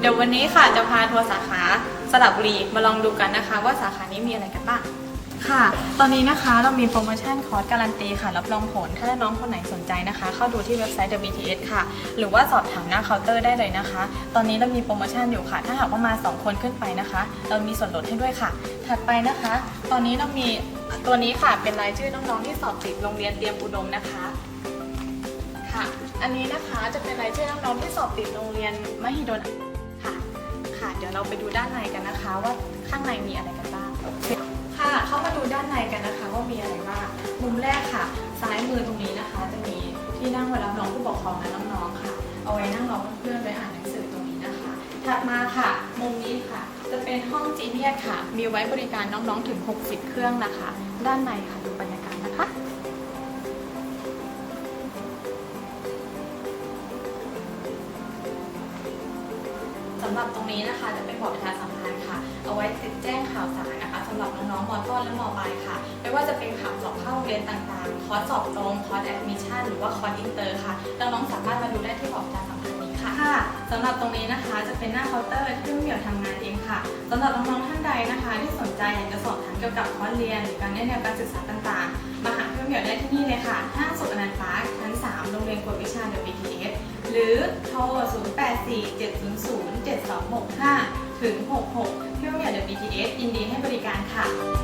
เดี๋ยววันนี้ค่ะจะพาทัวร์สาขาสระบุรีมาลองดูกันนะคะ ว่าสาขานี้มีอะไรกันบ้างค่ะ ตอนนี้นะคะเรามีโปรโมชั่นคอร์สการันตีค่ะ รับรองผล ถ้าน้องคนไหนสนใจนะคะ เข้าดูที่เว็บไซต์ WTS ค่ะ หรือว่าสอบถามหน้าเคาน์เตอร์ได้เลยนะคะ ตอนนี้เรามีโปรโมชั่นอยู่ค่ะ ถ้าหากว่ามา 2 คนขึ้นไปนะคะ เรามีส่วนลดให้ด้วยค่ะ ถัดไปนะคะ ตอนนี้เรามีตัวนี้ค่ะ เป็นรายชื่อน้องๆที่สอบติดโรงเรียนเตรียมอุดมนะคะ ค่ะ อันนี้นะคะจะเป็นรายชื่อน้องๆที่สอบติดโรงเรียนมหิดล ค่ะ เดี๋ยวเราไปดูด้านในกันนะคะ ว่าข้างในมีอะไรกันบ้าง ค่ะเข้ามาดูด้านในกันนะคะ ว่ามีอะไรบ้าง มุมแรกค่ะ ซ้ายมือตรงนี้นะคะ จะมีที่นั่งไว้รับน้องผู้ปกครองและน้องๆค่ะ เอาไว้นั่งรอเพื่อนๆไปอ่านหนังสือตรงนี้นะคะ ถัดมาค่ะ มุมนี้ค่ะ จะเป็นห้องจีเนียค่ะ มีไว้บริการน้องๆถึง 60 เครื่องนะคะ ด้านในค่ะดูบรรยากาศำหรับตรงนี้นะคะ จะเป็นบอร์ดประชาสัมพันธ์ค่ะ เอาไว้ติดแจ้งข่าวสารนะคะสำหรับน้องๆมต้นและมปลายค่ะ ไม่ว่าจะเป็นข่าวสอบเข้าโรงเรียนต่างๆ คอร์สสอบตรง คอร์สแอดมิชชั่นหรือว่าคอร์สอินเตอร์ค่ะน้องๆสามารถมาดูได้ที่บอร์ดประชาสัมพันธ์นี้ค่ะค่ะสำหรับตรงนี้นะคะจะเป็นหน้าเคาน์เตอร์ที่เหมียวทำงานเองค่ะสำหรับน้องๆท่านใดนะคะ ที่สนใจอยากจะสอบถามเกี่ยวกับคอร์สเรียนหรือการแนะแนวการศึกษาต่างๆ มาหาเพื่อนเหมียวได้ที่นี่เลยค่ะห้างสุขอนันต์พาร์คชั้น3โรงเรียนกวดวิชา WTS หรือโทร 265 ถึง 66เพื่อเหมียว WTS ยินดีให้บริการค่ะ